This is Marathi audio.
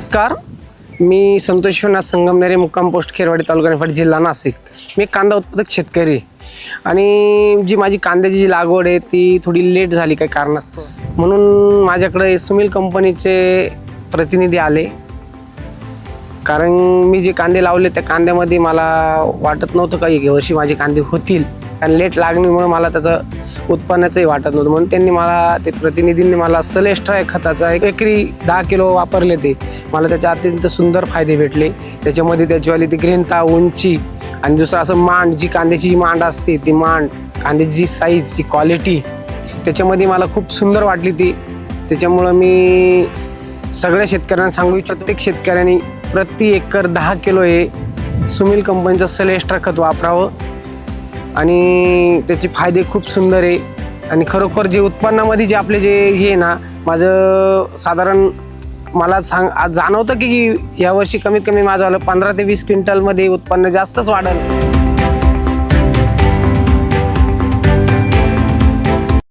नमस्कार. मी संतोष विश्वनाथ संगमनेरे मुक्काम पोस्ट खेरवाडी तालुका निफाड जिल्हा नाशिक. मी एक कांदा उत्पादक शेतकरी. आणि जी माझी कांद्याची जी लागवड आहे ती थोडी लेट झाली काही कारणास्तव म्हणून माझ्याकडे सुमिल कंपनीचे प्रतिनिधी आले. कारण मी जे कांदे लावले त्या कांद्यामध्ये मला वाटत नव्हतं काही वर्षी माझे कांदे होतील. कारण लेट लागणीमुळे मला त्याचं उत्पन्नाचंही वाटत नव्हतं. म्हणून त्यांनी मला ते प्रतिनिधींनी मला सलेस्ट्रा या खताचा एक एकरी दहा किलो वापरले ते. मला त्याचे अत्यंत सुंदर फायदे भेटले. त्याच्यामध्ये त्याचीवाली ती ग्रीनता उंची आणि दुसरं असं मांड जी कांद्याची जी मांड असते ती मांड कांद्याची जी साईज जी क्वालिटी त्याच्यामध्ये मला खूप सुंदर वाटली ती. त्याच्यामुळं मी सगळ्या शेतकऱ्यांना सांगू इच्छितो प्रत्येक शेतकऱ्यांनी प्रति एकर दहा किलो हे सुनील कंपनीचं सलेस्ट्रा खत वापरावं. आणि त्याचे फायदे खूप सुंदर आहे. आणि खरोखर जे उत्पन्नामध्ये जे आपले जे हे ना माझं साधारण मला सांग आज जाणवतं की यावर्षी कमीत कमी माझं आलं पंधरा ते वीस क्विंटलमध्ये उत्पन्न जास्तच वाढलं.